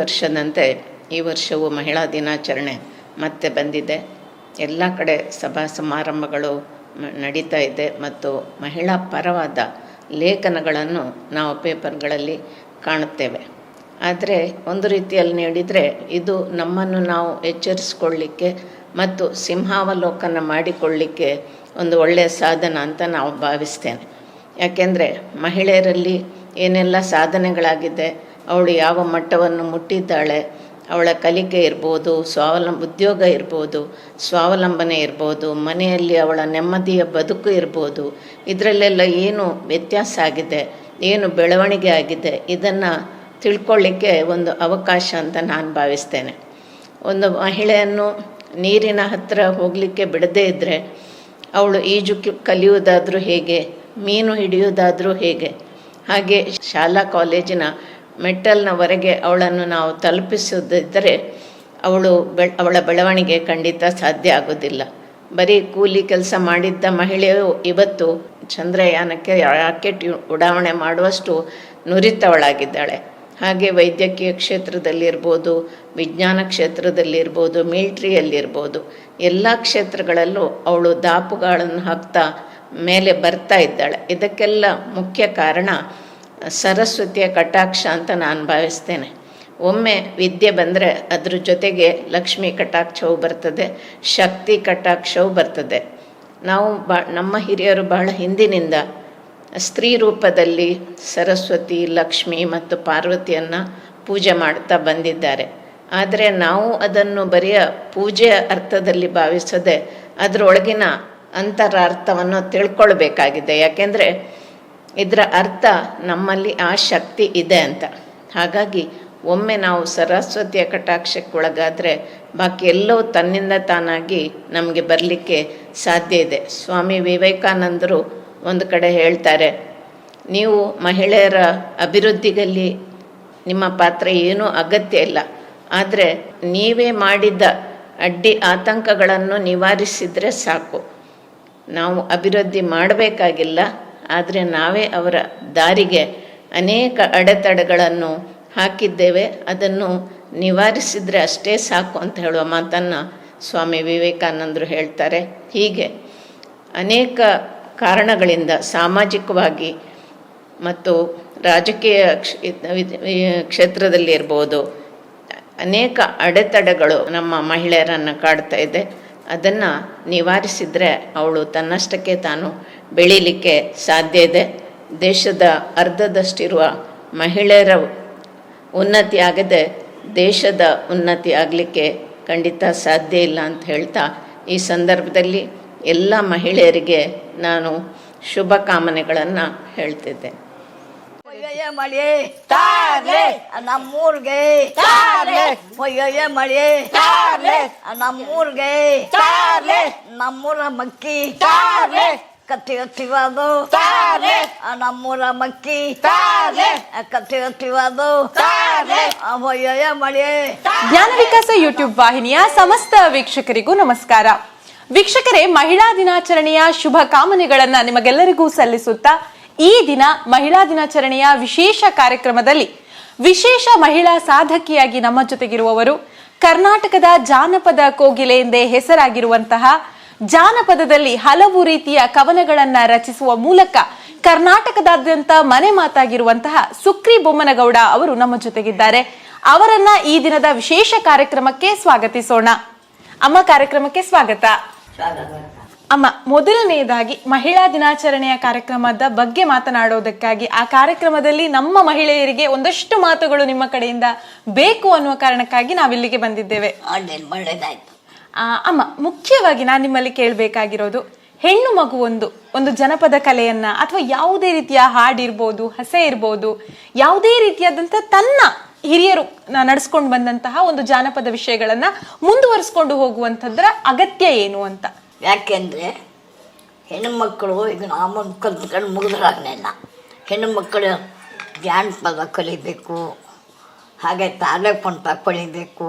ವರ್ಷದಂತೆ ಈ ವರ್ಷವೂ ಮಹಿಳಾ ದಿನಾಚರಣೆ ಮತ್ತೆ ಬಂದಿದೆ. ಎಲ್ಲ ಕಡೆ ಸಭಾ ಸಮಾರಂಭಗಳು ನಡೀತಾ ಇದೆ ಮತ್ತು ಮಹಿಳಾ ಪರವಾದ ಲೇಖನಗಳನ್ನು ನಾವು ಪೇಪರ್ಗಳಲ್ಲಿ ಕಾಣುತ್ತೇವೆ. ಆದರೆ ಒಂದು ರೀತಿಯಲ್ಲಿ ನೀಡಿದರೆ ಇದು ನಮ್ಮನ್ನು ನಾವು ಎಚ್ಚರಿಸಿಕೊಳ್ಳಿಕ್ಕೆ ಮತ್ತು ಸಿಂಹಾವಲೋಕನ ಮಾಡಿಕೊಳ್ಳಿಕ್ಕೆ ಒಂದು ಒಳ್ಳೆಯ ಸಾಧನ ಅಂತ ನಾವು ಭಾವಿಸ್ತೇನೆ. ಯಾಕೆಂದರೆ ಮಹಿಳೆಯರಲ್ಲಿ ಏನೆಲ್ಲ ಸಾಧನೆಗಳಾಗಿದೆ ಅವಳು ಯಾವ ಮಟ್ಟವನ್ನು ಮುಟ್ಟಿದ್ದಾಳೆ, ಅವಳ ಕಲಿಕೆ ಇರ್ಬೋದು ಸ್ವಾವಲಂಬ ಉದ್ಯೋಗ ಇರ್ಬೋದು, ಸ್ವಾವಲಂಬನೆ ಇರ್ಬೋದು, ಮನೆಯಲ್ಲಿ ಅವಳ ನೆಮ್ಮದಿಯ ಬದುಕು ಇರ್ಬೋದು, ಇದರಲ್ಲೆಲ್ಲ ಏನು ವ್ಯತ್ಯಾಸ ಆಗಿದೆ, ಏನು ಬೆಳವಣಿಗೆ ಆಗಿದೆ, ಇದನ್ನು ತಿಳ್ಕೊಳ್ಳಿಕ್ಕೆ ಒಂದು ಅವಕಾಶ ಅಂತ ನಾನು ಭಾವಿಸ್ತೇನೆ. ಒಂದು ಮಹಿಳೆಯನ್ನು ನೀರಿನ ಹತ್ತಿರ ಹೋಗಲಿಕ್ಕೆ ಬಿಡದೇ ಇದ್ದರೆ ಅವಳು ಈಜು ಕಲಿಯುವುದಾದರೂ ಹೇಗೆ, ಮೀನು ಹಿಡಿಯುವುದಾದರೂ ಹೇಗೆ, ಹಾಗೆ ಶಾಲಾ, ಕಾಲೇಜಿನ ಮೆಟ್ಟಲ್ನವರೆಗೆ ಅವಳನ್ನು ನಾವು ತಲುಪಿಸದಿದ್ದರೆ ಅವಳು ಬೆ, ಅವಳ ಬೆಳವಣಿಗೆ ಖಂಡಿತ ಸಾಧ್ಯ ಆಗೋದಿಲ್ಲ ಬರೀ ಕೂಲಿ ಕೆಲಸ ಮಾಡಿದ್ದ ಮಹಿಳೆಯು ಇವತ್ತು ಚಂದ್ರಯಾನಕ್ಕೆ ರಾಕೆಟ್ ಉಡಾವಣೆ ಮಾಡುವಷ್ಟು ನುರಿತವಳಾಗಿದ್ದಾಳೆ. ಹಾಗೆ ವೈದ್ಯಕೀಯ ಕ್ಷೇತ್ರದಲ್ಲಿರ್ಬೋದು, ವಿಜ್ಞಾನ ಕ್ಷೇತ್ರದಲ್ಲಿರ್ಬೋದು, ಮಿಲ್ಟ್ರಿಯಲ್ಲಿರ್ಬೋದು, ಎಲ್ಲ ಕ್ಷೇತ್ರಗಳಲ್ಲೂ ಅವಳು ದಾಪುಗಳನ್ನು ಹಾಕ್ತಾ ಮೇಲೆ ಬರ್ತಾ ಇದ್ದಾಳೆ. ಇದಕ್ಕೆಲ್ಲ ಮುಖ್ಯ ಕಾರಣ ಸರಸ್ವತಿಯ ಕಟಾಕ್ಷ ಅಂತ ನಾನು ಭಾವಿಸ್ತೇನೆ. ಒಮ್ಮೆ ವಿದ್ಯೆ ಬಂದರೆ ಅದ್ರ ಜೊತೆಗೆ ಲಕ್ಷ್ಮಿ ಕಟಾಕ್ಷವು ಬರ್ತದೆ, ಶಕ್ತಿ ಕಟಾಕ್ಷವು ಬರ್ತದೆ. ನಾವು ಬಾ, ನಮ್ಮ ಹಿರಿಯರು ಬಹಳ ಹಿಂದಿನಿಂದ ಸ್ತ್ರೀ ರೂಪದಲ್ಲಿ ಸರಸ್ವತಿ, ಲಕ್ಷ್ಮಿ ಮತ್ತು ಪಾರ್ವತಿಯನ್ನು ಪೂಜೆ ಮಾಡ್ತಾ ಬಂದಿದ್ದಾರೆ. ಆದರೆ ನಾವು ಅದನ್ನು ಬರೆಯ ಪೂಜೆಯ ಅರ್ಥದಲ್ಲಿ ಭಾವಿಸದೆ ಅದರೊಳಗಿನ ಅಂತರಾರ್ಥವನ್ನು ತಿಳ್ಕೊಳ್ಬೇಕಾಗಿದೆ. ಯಾಕೆಂದರೆ ಇದರ ಅರ್ಥ ನಮ್ಮಲ್ಲಿ ಆ ಶಕ್ತಿ ಇದೆ ಅಂತ. ಹಾಗಾಗಿ ಒಮ್ಮೆ ನಾವು ಸರಸ್ವತಿಯ ಕಟಾಕ್ಷಕ್ಕೆ ಒಳಗಾದರೆ ಬಾಕಿ ಎಲ್ಲವೂ ತನ್ನಿಂದ ತಾನಾಗಿ ನಮಗೆ ಬರಲಿಕ್ಕೆ ಸಾಧ್ಯ ಇದೆ. ಸ್ವಾಮಿ ವಿವೇಕಾನಂದರು ಒಂದು ಕಡೆ ಹೇಳ್ತಾರೆ, ನೀವು ಮಹಿಳೆಯರ ಅಭಿವೃದ್ಧಿಗಲ್ಲಿ ನಿಮ್ಮ ಪಾತ್ರ ಏನೂ ಅಗತ್ಯ ಇಲ್ಲ. ಆದರೆ ನೀವೇ ಮಾಡಿದ ಅಡ್ಡಿ ಆತಂಕಗಳನ್ನು ನಿವಾರಿಸಿದರೆ ಸಾಕು. ನಾವು ಅಭಿವೃದ್ಧಿ ಮಾಡಬೇಕಾಗಿಲ್ಲ. ಆದರೆ ನಾವೇ ಅವರ ದಾರಿಗೆ ಅನೇಕ ಅಡೆತಡೆಗಳನ್ನು ಹಾಕಿದ್ದೇವೆ. ಅದನ್ನು ನಿವಾರಿಸಿದರೆ ಅಷ್ಟೇ ಸಾಕು ಅಂತ ಹೇಳುವ ಮಾತನ್ನು ಸ್ವಾಮಿ ವಿವೇಕಾನಂದರು ಹೇಳ್ತಾರೆ. ಹೀಗೆ ಅನೇಕ ಕಾರಣಗಳಿಂದ ಸಾಮಾಜಿಕವಾಗಿ ಮತ್ತು ರಾಜಕೀಯ ಕ್ಷೇತ್ರದಲ್ಲಿ ಇರ್ಬೋದು ಅನೇಕ ಅಡೆತಡೆಗಳು ನಮ್ಮ ಮಹಿಳೆಯರನ್ನು ಕಾಡ್ತಾ ಇದೆ. ಅದನ್ನು ನಿವಾರಿಸಿದರೆ ಅವಳು ತನ್ನಷ್ಟಕ್ಕೆ ತಾನು ಬೆಳೀಲಿಕ್ಕೆ ಸಾಧ್ಯ ಇದೆ. ದೇಶದ ಅರ್ಧದಷ್ಟಿರುವ ಮಹಿಳೆಯರ ಉನ್ನತಿ ಆಗದೆ ದೇಶದ ಉನ್ನತಿ ಆಗಲಿಕ್ಕೆ ಖಂಡಿತ ಸಾಧ್ಯ ಇಲ್ಲ ಅಂತ ಹೇಳ್ತಾ ಈ ಸಂದರ್ಭದಲ್ಲಿ ಎಲ್ಲ ಮಹಿಳೆಯರಿಗೆ ನಾನು ಶುಭ ಕಾಮನೆಗಳನ್ನು ಹೇಳ್ತಿದ್ದೆ. ಒಯ್ಯಯ್ಯ ಮಳಿ ತಾರ್ಲೆ. ನಮ್ಮೂರ್ಗೆ ತಾರ್ಲೆ. ಒಯ್ಯಯ್ಯ ಮಳಿ ತಾರ್ಲೆ. ನಮ್ಮೂರ್ಗೆ ತಾರ್ಲೆ. ನಮ್ಮೂರ ಮಕ್ಕಿ ತಾರ್ಲೆ. ಕತ್ತಿ ಹತ್ತಿವಾದು ತಾರ್ಲೆ. ನಮ್ಮೂರ ಮಕ್ಕಿ ತಾರ್ಲೆ. ಕತ್ತಿ ಹತ್ತಿವಾದು ತಾರ್ಲೆ. ಒಯ್ಯಯ್ಯ ಮಳಿ ಜ್ಞಾನ ವಿಕಾಸ ಯೂಟ್ಯೂಬ್ ವಾಹಿನಿಯ ಸಮಸ್ತ ವೀಕ್ಷಕರಿಗೂ ನಮಸ್ಕಾರ. ವೀಕ್ಷಕರೇ ಮಹಿಳಾ ದಿನಾಚರಣೆಯ ಶುಭ ಕಾಮನೆಗಳನ್ನ ನಿಮಗೆಲ್ಲರಿಗೂ ಸಲ್ಲಿಸುತ್ತಾ ಈ ದಿನ ಮಹಿಳಾ ದಿನಾಚರಣೆಯ ವಿಶೇಷ ಕಾರ್ಯಕ್ರಮದಲ್ಲಿ ವಿಶೇಷ ಮಹಿಳಾ ಸಾಧಕಿಯಾಗಿ ನಮ್ಮ ಜೊತೆಗಿರುವವರು ಕರ್ನಾಟಕದ ಜಾನಪದ ಕೋಗಿಲೆ ಎಂದೇ ಹೆಸರಾಗಿರುವಂತಹ ಜಾನಪದದಲ್ಲಿ ಹಲವು ರೀತಿಯ ಕವನಗಳನ್ನ ರಚಿಸುವ ಮೂಲಕ ಕರ್ನಾಟಕದಾದ್ಯಂತ ಮನೆ ಮಾತಾಗಿರುವಂತಹ ಸುಕ್ರಿ ಬೊಮ್ಮನಗೌಡ ಅವರು ನಮ್ಮ ಜೊತೆಗಿದ್ದಾರೆ. ಅವರನ್ನ ಈ ದಿನದ ವಿಶೇಷ ಕಾರ್ಯಕ್ರಮಕ್ಕೆ ಸ್ವಾಗತಿಸೋಣ. ಅಮ್ಮ ಕಾರ್ಯಕ್ರಮಕ್ಕೆ ಸ್ವಾಗತ. ಅಮ್ಮ ಮೊದಲನೆಯದಾಗಿ ಮಹಿಳಾ ದಿನಾಚರಣೆಯ ಕಾರ್ಯಕ್ರಮದ ಬಗ್ಗೆ ಮಾತನಾಡೋದಕ್ಕಾಗಿ ಆ ಕಾರ್ಯಕ್ರಮದಲ್ಲಿ ನಮ್ಮ ಮಹಿಳೆಯರಿಗೆ ಒಂದಷ್ಟು ಮಾತುಗಳು ನಿಮ್ಮ ಕಡೆಯಿಂದ ಬೇಕು ಅನ್ನುವ ಕಾರಣಕ್ಕಾಗಿ ನಾವಿಲ್ಲಿಗೆ ಬಂದಿದ್ದೇವೆ. ಒಳ್ಳೇದಾಯ್ತು. ಅಮ್ಮ ಮುಖ್ಯವಾಗಿ ನಾನು ನಿಮ್ಮಲ್ಲಿ ಕೇಳಬೇಕಾಗಿರೋದು ಹೆಣ್ಣು ಮಗು ಒಂದು ಒಂದು ಜನಪದ ಕಲೆಯನ್ನ ಅಥವಾ ಯಾವುದೇ ರೀತಿಯ ಹಾಡಿರ್ಬೋದು ಹಸೆ ಇರ್ಬೋದು ಯಾವುದೇ ರೀತಿಯಾದಂಥ ತನ್ನ ಹಿರಿಯರು ನಡೆಸ್ಕೊಂಡು ಬಂದಂತಹ ಒಂದು ಜಾನಪದ ವಿಷಯಗಳನ್ನ ಮುಂದುವರಿಸ್ಕೊಂಡು ಹೋಗುವಂಥದ್ರ ಅಗತ್ಯ ಏನು ಅಂತ. ಯಾಕೆಂದರೆ ಹೆಣ್ಣು ಮಕ್ಕಳು ಈಗ ನಾವು ಕಲ್ತ್ಕೊಂಡು ಮುಗಿದ್ರಾಗಲಿಲ್ಲ ಹೆಣ್ಣು ಮಕ್ಕಳು ಜಾನಪದ ಕಲಿಬೇಕು, ಹಾಗೆ ತಾಳೆ ಪಂಟ ಪಣಿಬೇಕು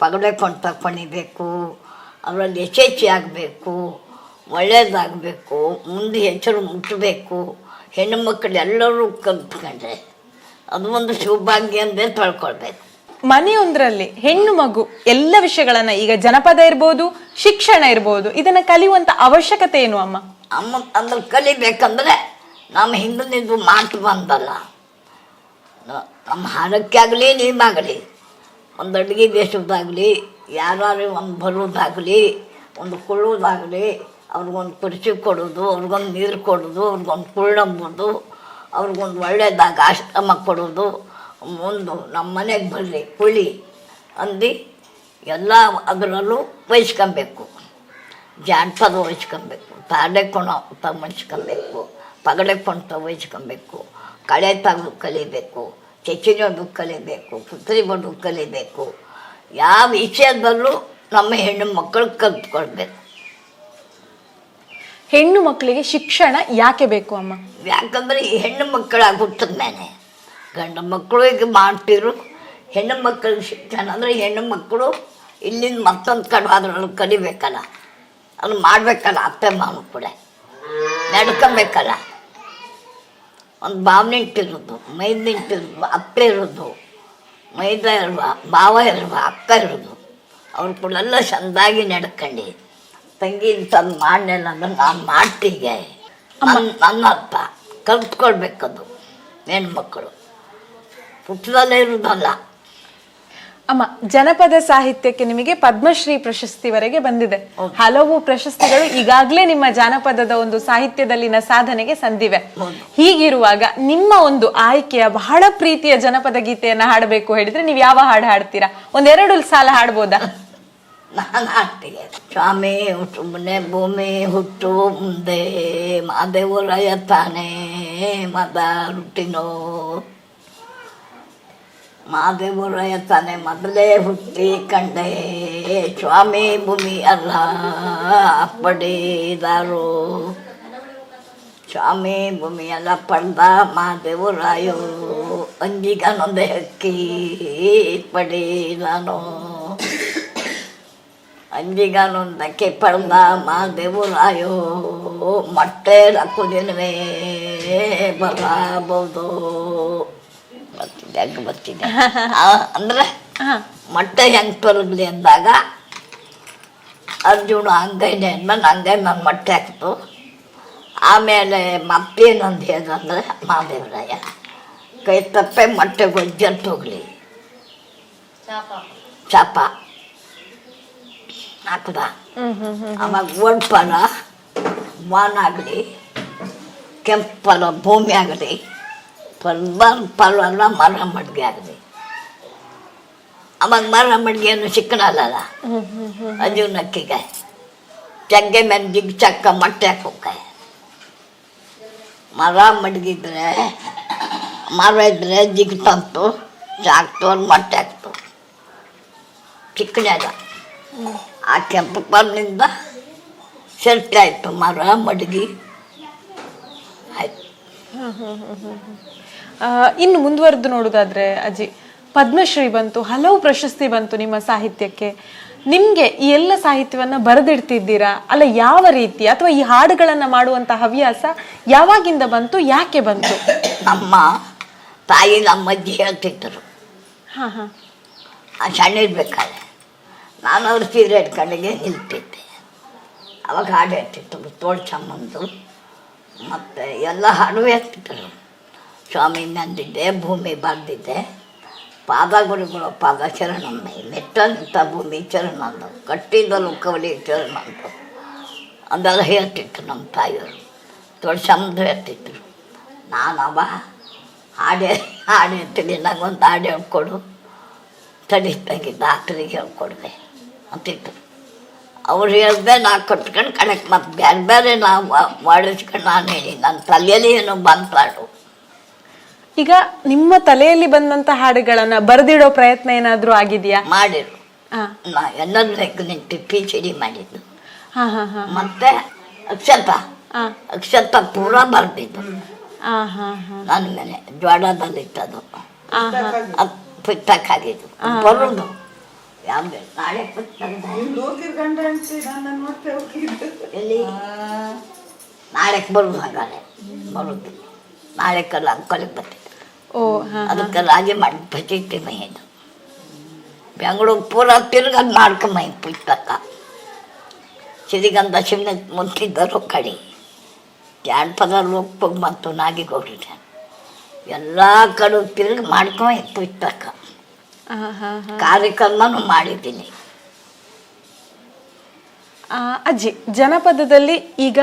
ಪಗಡೆ ಕೊಂಟ ಪಣಿಬೇಕು ಅವರಲ್ಲಿ ಯಶಸ್ವಿ ಆಗಬೇಕು ಒಳ್ಳೆಯದಾಗಬೇಕು ಮುಂದೆ ಹೆಸರು ಮುಟ್ಟಬೇಕು ಹೆಣ್ಣು ಮಕ್ಕಳು ಎಲ್ಲರೂ ಕಲ್ತ್ಕೊಂಡ್ರೆ ಅದು ಒಂದು ಸೌಭಾಗ್ಯ ಅಂದರೆ ತೊಳ್ಕೊಳ್ಬೇಕು. ಮನೆಯೊಂದರಲ್ಲಿ ಹೆಣ್ಣು ಮಗು ಎಲ್ಲ ವಿಷಯಗಳನ್ನ ಈಗ ಜನಪದ ಇರ್ಬೋದು, ಶಿಕ್ಷಣ ಇರ್ಬೋದು, ಇದನ್ನ ಕಲಿಯುವಂತ ಅವಶ್ಯಕತೆ ಏನು ಅಮ್ಮ? ಅಮ್ಮ ಅಂದ್ರೆ ಕಲಿಬೇಕಂದ್ರೆ ನಮ್ಮ ಹಿಂದಿನಿಂದ ಮಾತು ಬಂದಲ್ಲ. ನಮ್ಮ ಹಾಡಕ್ಕೆ ಆಗಲಿ ನೀವಾಗಲಿ ಒಂದು ಅಡುಗೆ ಬೇಸೋದಾಗಲಿ ಯಾರು ಒಂದು ಬರೋದಾಗಲಿ, ಒಂದು ಕೊಳ್ಳೋದಾಗಲಿ ಅವ್ರಿಗೊಂದು ಕುರ್ಚಿ ಕೊಡೋದು, ಅವ್ರಿಗೊಂದು ನೀರು ಕೊಡೋದು, ಅವ್ರಿಗೊಂದು ಕುಳ್ಳಂಬೋದು ಅವ್ರಿಗೊಂದು ಒಳ್ಳೆಯದಾಗ ಆಶ್ರಮ ಕೊಡೋದು ಮುಂದೆ ನಮ್ಮ ಮನೆಗೆ ಬರಲಿ ಹುಳಿ ಅಂದು ಎಲ್ಲ ಅದರಲ್ಲೂ ವಹಿಸ್ಕೊಬೇಕು. ಜಾನಪದ ವಹಿಸ್ಕೊಬೇಕು ತಾಡೆ ಕೊಣ ತಗೊಂಡ್ಸ್ಕೊಬೇಕು ಪಗಡೆ ಕೊಣ್ತ ವಹಿಸ್ಕೊಬೇಕು ಕಳೆ ತಗದು ಕಲಿಬೇಕು ಚೆಚ್ಚಿನೋದು ಕಲಿಬೇಕು ಪುತ್ರಿ ಬಂದು ಕಲಿಬೇಕು. ಯಾವ ವಿಷಯದಲ್ಲೂ ನಮ್ಮ ಹೆಣ್ಣು ಮಕ್ಕಳು ಕಲ್ತ್ಕೊಳ್ಬೇಕು. ಹೆಣ್ಣು ಮಕ್ಕಳಿಗೆ ಶಿಕ್ಷಣ ಯಾಕೆ ಬೇಕು ಅಮ್ಮ? ಯಾಕಂದ್ರೆ ಈ ಹೆಣ್ಣು ಮಕ್ಕಳಾಗಿ ಹುಟ್ಟಿದ ಮೇಲೆ ಗಂಡು ಮಕ್ಕಳು ಈಗ ಮಾಡ್ತಿರು ಹೆಣ್ಣು ಮಕ್ಕಳು ಶಿಕ್ಷಣ ಅಂದರೆ ಹೆಣ್ಣು ಮಕ್ಕಳು ಇಲ್ಲಿಂದ ಮತ್ತೊಂದು ಕಡೆ ಅದ್ರಲ್ಲಿ ಕಲಿಬೇಕಲ್ಲ. ಅದು ಮಾಡಬೇಕಲ್ಲ ಅತ್ತೆ ಮಾವನ ಕೂಡ. ನಡ್ಕೊಬೇಕಲ್ಲ. ಒಂದು ಭಾವನೆ ಇಟ್ಟಿರೋದು ಮೈ ನಿಂತಿರೋದು ಅತ್ತೆ ಇರೋದು ಮೈದ ಇರುವ ಭಾವ ಇರುವ ಅಕ್ಕ ಇರೋದು ಅವ್ರ ಕೂಡೆಲ್ಲ ಚೆಂದಾಗಿ ನಡ್ಕೊಂಡು. ತಂಗಿ ತಂದು ಮಾಡಲಿಲ್ಲ ಅಂದ್ರೆ ನಾನು ಮಾಡ್ತೀಗೆ ನನ್ನ ಅರ್ಥ ಕಲ್ತ್ಕೊಳ್ಬೇಕದು. ಹೆಣ್ಮಕ್ಕಳು ಪುಟ್ಟದಲ್ಲೇ ಇರೋದಲ್ಲ ಅಮ್ಮ ಜನಪದ ಸಾಹಿತ್ಯಕ್ಕೆ ನಿಮಗೆ ಪದ್ಮಶ್ರೀ ಪ್ರಶಸ್ತಿವರೆಗೆ ಬಂದಿದೆ. ಹಲವು ಪ್ರಶಸ್ತಿಗಳು ಈಗಾಗಲೇ ನಿಮ್ಮ ಜಾನಪದದ ಒಂದು ಸಾಹಿತ್ಯದಲ್ಲಿನ ಸಾಧನೆಗೆ ಸಂದಿವೆ. ಹೀಗಿರುವಾಗ ನಿಮ್ಮ ಒಂದು ಆಯ್ಕೆಯ ಬಹಳ ಪ್ರೀತಿಯ ಜನಪದ ಗೀತೆಯನ್ನ ಹಾಡಬೇಕು ಹೇಳಿದ್ರೆ ನೀವು ಯಾವ ಹಾಡು ಹಾಡ್ತೀರಾ? ಒಂದೆರಡು ಸಾಲ ಹಾಡ್ಬೋದಾ? ನಾನು ಹಾಡ್ತೀನಿ. ಸ್ವಾಮಿ ಹುಟ್ಟು ಮುನೆ ಭೂಮಿ ಹುಟ್ಟು ಮುಂದೆ ಮಾದೇವರಯ ತಾನೇ ಮದ ಹುಟ್ಟಿನೋ ಮಾದೇವರಾಯ ತಾನೇ ಮೊದಲೇ ಹುಟ್ಟಿ ಕಂಡೆ, ಸ್ವಾಮಿ ಭೂಮಿ ಅಲ್ಲ, ಪಡೆದಾರೋ. ಸ್ವಾಮಿ ಭೂಮಿ ಎಲ್ಲ ಪಡೆದ ಮಾದೇವರಾಯೋ ಅಂಜಿಗನೊಂದೆ ಹಕ್ಕಿ ಪಡೆದಾನೋ. ಅಂಜಿಗನೊಂದಕ್ಕೆ ಪಡೆದ ಮಾದೇವರಾಯೋ ಮೊಟ್ಟೆ ಹಾಕುದಿನವೇ ಬರಬಹುದು. ಬರ್ತಿದ್ದೆ ಹಂಗೆ ಬರ್ತಿದ್ದೆ. ಆ, ಅಂದ್ರೆ ಮೊಟ್ಟೆ ಹೆಂಗೆ ತೊಲಗ್ಲಿ ಅಂದಾಗ ಅರ್ಜುನ ಹಂಗೈನೆ ಅಂದ್ಮೇಲೆ ಹಂಗೆ ನನ್ನ ಮೊಟ್ಟೆ ಹಾಕ್ತು. ಆಮೇಲೆ ಮತ್ತೇನಂದು ಹೇಳ್ದಂದ್ರೆ ಮಹಾದೇವರಾಯ ಕೈ ತಪ್ಪೆ ಮೊಟ್ಟೆ ಗೊಜ್ಜಂತ ಹೋಗ್ಲಿ. ಚಾಪ. ಹಾಕದ? ಆವಾಗ ಓಡ್ ಫಲ ಮಾನ್ ಆಗಲಿ ಕೆಂಪು ಫಲ ಭೂಮಿ ಆಗಲಿ ಫಲ ಅಲ್ಲ ಮರ ಮಡ್ಗೆ ಆಗಲಿ ಅವಾಗ ಮರ ಮಡ್ಗೆಯನ್ನು ಸಿಕ್ಕನಲ್ಲ ಹ್ಮ್ ಅದು ನಕ್ಕಿಗೆ. ಚಗ್ಗೆ ಜಿಗ್ ಚಕ್ಕ ಮೊಟ್ಟೆ ಹಾಕೋಕೆ. ಮರ ಮಡಗಿದ್ರೆ ಮರ ಇದ್ರೆ ಜಿಗ್ ತಂತು ಅಲ್ಲಿ ಮೊಟ್ಟೆ ಹಾಕ್ತು. ಚಿಕ್ಕನ್ಯಾಗ ಆ ಕೆಂಪು ಪರ್ನಿಂದ ಸೆಲ್ಫಿ ಆಯಿತು ಮರ ಮಡಗಿ. ಆಯ್ತು. ಇನ್ನು ಮುಂದುವರೆದು ನೋಡೋದಾದ್ರೆ ಅಜ್ಜಿ ಪದ್ಮಶ್ರೀ ಬಂತು ಹಲವು ಪ್ರಶಸ್ತಿ ಬಂತು ನಿಮ್ಮ ಸಾಹಿತ್ಯಕ್ಕೆ. ನಿಮ್ಗೆ ಈ ಎಲ್ಲ ಸಾಹಿತ್ಯವನ್ನ ಬರೆದಿಡ್ತಿದ್ದೀರಾ? ಅಲ್ಲ ಯಾವ ರೀತಿ? ಅಥವಾ ಈ ಹಾಡುಗಳನ್ನ ಮಾಡುವಂತ ಹವ್ಯಾಸ ಯಾವಾಗಿಂದ ಬಂತು ಯಾಕೆ ಬಂತು? ನಮ್ಮ ತಾಯಿ ನಮ್ಮಜ್ಜಿ ಹೇಳ್ತಿದ್ದರು ಹಾ ಹಾ. ಸಣ್ಣ ಇರ್ಬೇಕಾದ್ರೆ ನಾನು ಅವ್ರ ಸೀರೆ ಕಣ್ಣಿಗೆ ನಿಲ್ತಿದ್ದೆ. ಅವಾಗ ಹಾಡು ಹೇಳ್ತಿತ್ತು ತೋಳ್ ಚಮ್ಮಂದು ಮತ್ತು ಎಲ್ಲ ಹಾಡು ಹೇಳ್ತಿದ್ದರು ಸ್ವಾಮಿ ನಂದಿದ್ದೆ ಭೂಮಿ ಬಂದಿದ್ದೆ ಪಾದಗುರುಗಳು ಪಾದ ಚರಣಮ್ಮೆ ಮೆಟ್ಟಂಥ ಭೂಮಿ ಚರಣಂದು ಕಟ್ಟಿದಲು ಕವಲಿ ಚರಣಂದು. ಅದೆಲ್ಲ ಹೇಳ್ತಿತ್ತು ನಮ್ಮ ತಾಯಿಯವರು ತೋಳ್ಸಮ್ದು ಹೇಳ್ತಿದ್ರು. ನಾನು ಹಾಡೆ, ಹಾಡು ಹೇಳ್ತೀನಿ ನಂಗೊಂದು ಹಾಡು ಹೇಳ್ಕೊಡು. ತಡಿತಾಗಿ ಡಾಕ್ಟ್ರಿಗೆ ಹೇಳ್ಕೊಡ್ದೆ ಅಂತಿತ್ತು ಅವ್ರು ಹೇಳ್ದೆ, ನಾ ಕಟ್ಕೊಂಡು ಕಣಕ್ಕೆ ಮತ್ತೆ ಬೇರೆ ಬೇರೆ ನಾವು ಮಾಡಿಸ್ಕೊಂಡು ನಾನು ಹೇಳಿ ನನ್ನ ತಲೆಯಲ್ಲಿ ಏನೋ ಬಂತಾಡು ಈಗ ನಿಮ್ಮ ತಲೆಯಲ್ಲಿ ಬಂದಂತ ಹಾಡುಗಳನ್ನ ಬರೆದಿಡೋ ಪ್ರಯತ್ನ ಏನಾದ್ರೂ ಆಗಿದೆಯಾ? ಮಾಡಿರು. ಹಾ. ನಾ ಎಲ್ಲದಕ್ಕೂ ನಿಂತು ಪಿ ಎಚ್ ಡಿ ಮಾಡಿದ್ದು. ಹಾ ಹಾ ಹಾ ಮತ್ತೆ ಅಕ್ಷತ. ಹಾ. ಅಕ್ಷತ ಪೂರ ಬರ್ದಿದ್ದು. ಹಾ ಹಾ ಹಾ. ನನ್ನ ಮೇಲೆ ಜ್ವಾಡದಲ್ಲಿಟ್ಟದು ಹಾ ಹಾ. ಅದು ಪುಸ್ತಕ್ಕಾಗಿದ್ದು ಬರೋದು. ಯಾವ್ದು? ನಾಳೆ ಬರುದು ಎಲ್ಲಿ? ನಾಳೆ ಬರುದು ಹಾಗಾದ್ರೆ. ಬರುದು. ನಾಳೆ ಕಲ್ಲ ಅಂಕಲಿಗೆ ಬರ್ತೀನಿ. ಅದಕ್ಕೆ ರಾಜ ಮಾಡಿ ಪ್ರತಿಷ್ಠೆ ಮೈಯದು ಬೆಂಗಳೂರು ಪೂರ ತಿರ್ಗದು ಮಾಡ್ಕೊಂಬ ಪುಸ್ತಕ. ಸಿರಿಗಂಧ ಶಿವನ ಮುಂತಿದ್ದರು ಕಡೆ. ಜಾನಪದ ಲೋಕ ಮತ್ತು ನಾಗಿಗೌಡ ಎಲ್ಲ ಕಡೆ ತಿರುಗಿ ಮಾಡ್ಕೊಂಬ ಪುಸ್ತಕ. ಕಾರ್ಯಕ್ರಮನೂ ಮಾಡಿದ್ದೀನಿ. ಅಜ್ಜಿ ಜನಪದದಲ್ಲಿ ಈಗ